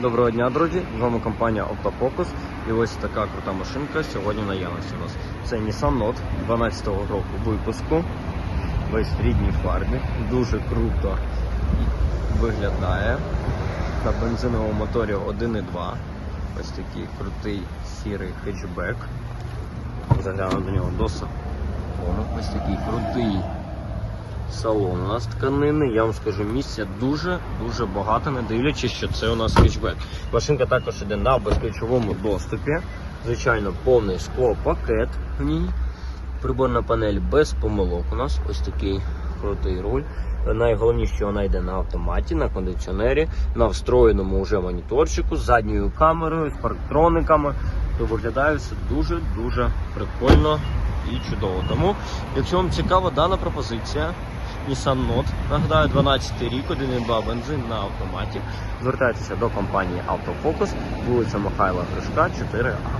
Доброго дня, друзі! З вами компанія Octofocus. І ось така крута машинка сьогодні в у нас. Це Nissan Note 12-го року випуску. Весь в рідній фарбі. Дуже круто виглядає. На бензиновому моторі 1.2. Ось такий крутий сірий хетчбек. Заглянемо до нього до салону. Ось такий крутий салон у нас тканини. Я вам скажу, місця дуже-дуже багато, не дивлячись, що це у нас хетчбек. Машинка також іде на безключовому доступі. Звичайно, повний склопакет в ній. Приборна панель без помилок. У нас ось такий крутий руль. Найголовніше, що вона йде на автоматі, на кондиціонері, на встроєному вже моніторчику з задньою камерою, з парктрониками. То виглядає все дуже-дуже прикольно і чудово. Тому, якщо вам цікава дана пропозиція, Nissan Note, нагадаю, 12 рік, 1,2 бензин на автоматі. Звертайтеся до компанії Автофокус, вулиця Михайла Гришка, 4А.